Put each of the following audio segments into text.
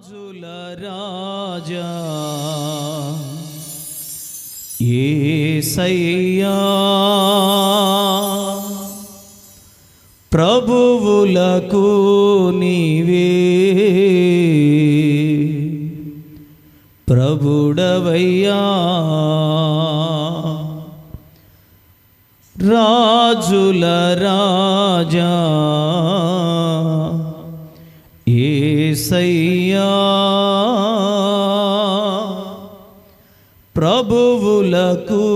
రాజుల రాజా. ఏసయ్యా ప్రభువులకు నీవే. ప్రభుడవయ్యా. రాజుల రాజా. ప్రభువులకు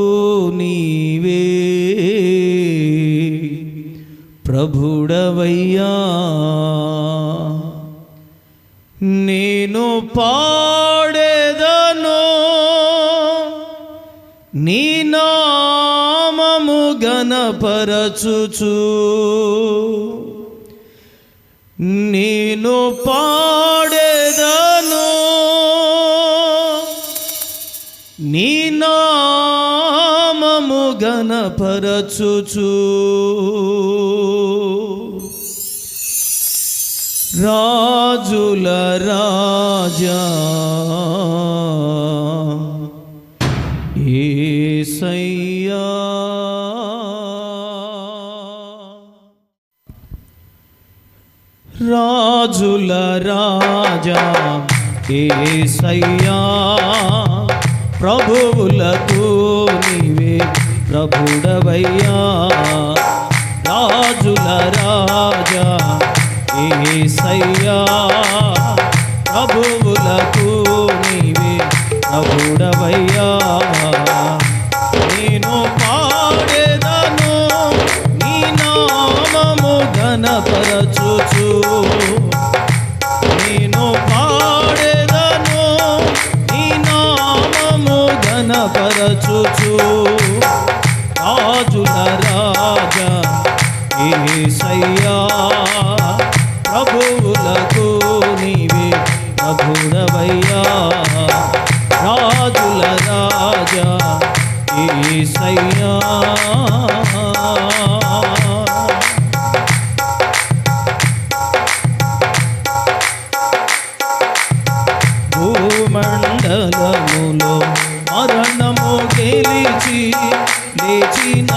నీవే. ప్రభుడవయ్యా నేను పాడేదను నీ నామము గణపరచుచు. నేను పాడేదను నామము రాజుల రాజా. ఏసయ్యా. రాజుల రాజా. ఏసయ్యా. ప్రభువులకు నీవే ప్రభుడవయ్యా రాజుల రాజా ఏసయ్యా ప్రభువులకు నీవే ప్రభుడవయ్యా. నేను పాడేదను నీ నామము ఘనపరచుచు. నేను పాడేదను నీ నామము ఘనపరచుచు. మరణము గెలిచి లేచిన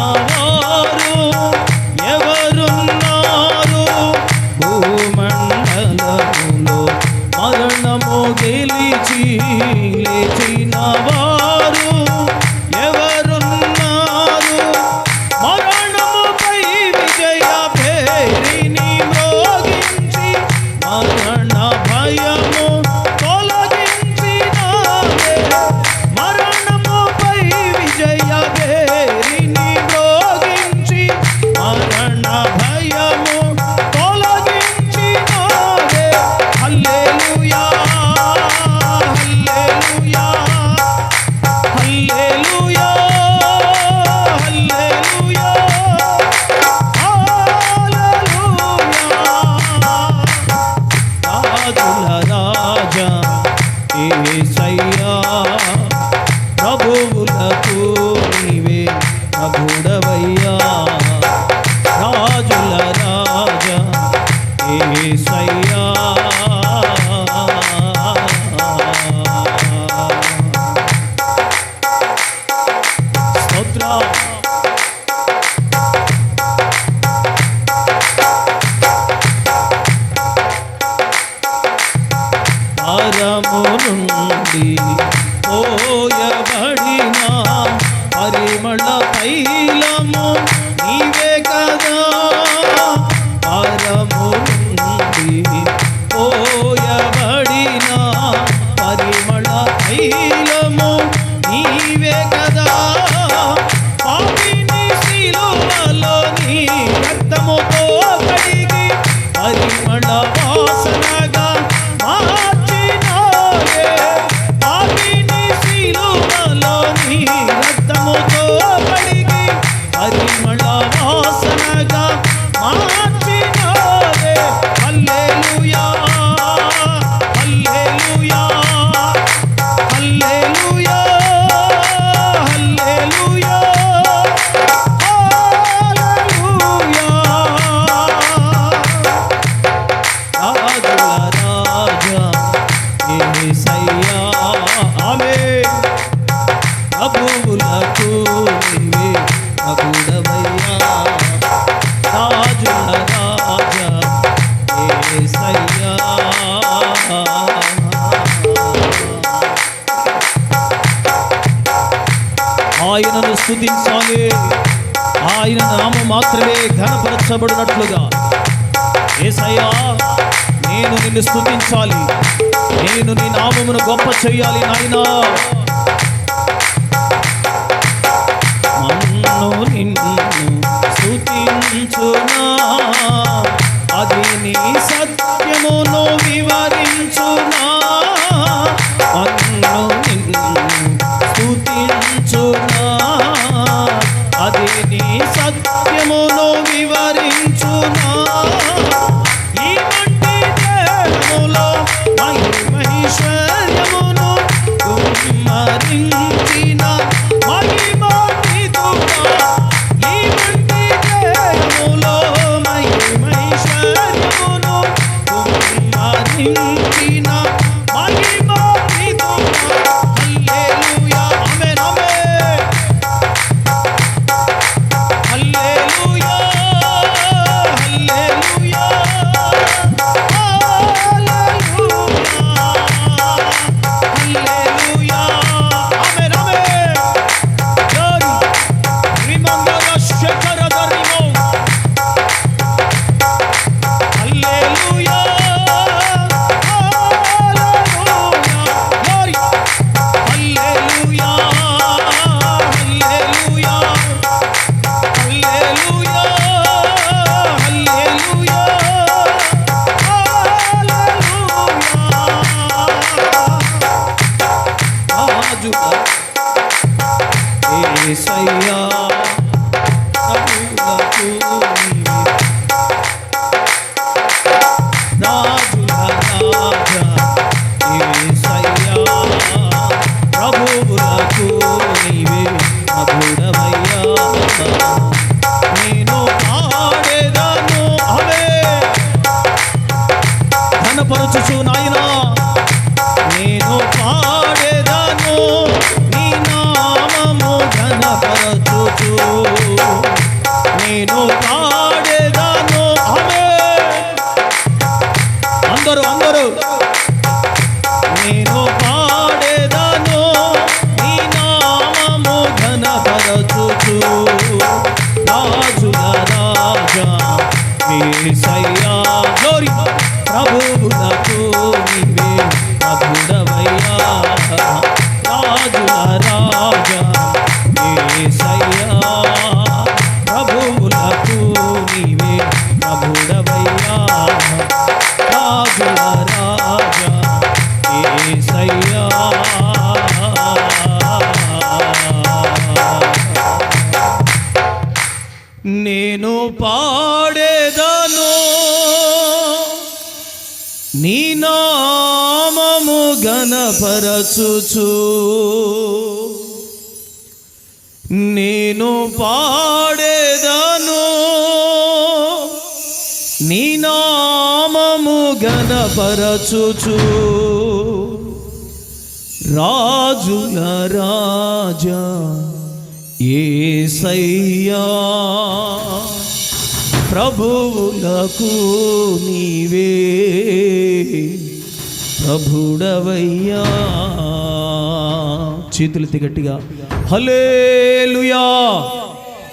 ఏసయ్యా. స్తోత్రం. నుండి పోయబడిన పరిమళ తైలము పరిమళ స్థుతించాలి. ఆయన నామం మాత్రమే ఘనపరచబడినట్లుగా. ఏసయ్యా నేను నిన్ను స్థుతించాలి. నేను నీ నామమును గొప్ప చెయ్యాలి నాయన. మన్ను నిన్ను స్థుతించునా? అది నీ సత్యమును వివరించునా? வந்தோரு வந்தோரு. నేను పాడేదను నీ నామము గణపరచుచు. నేను పాడేదను నీ నామము గణపరచుచు. రాజుల రాజా ఏ సయ్యా ప్రభువులకు నీవే ప్రభుడవయ్యా. చేతులు తిగట్టిగా హలేలుయా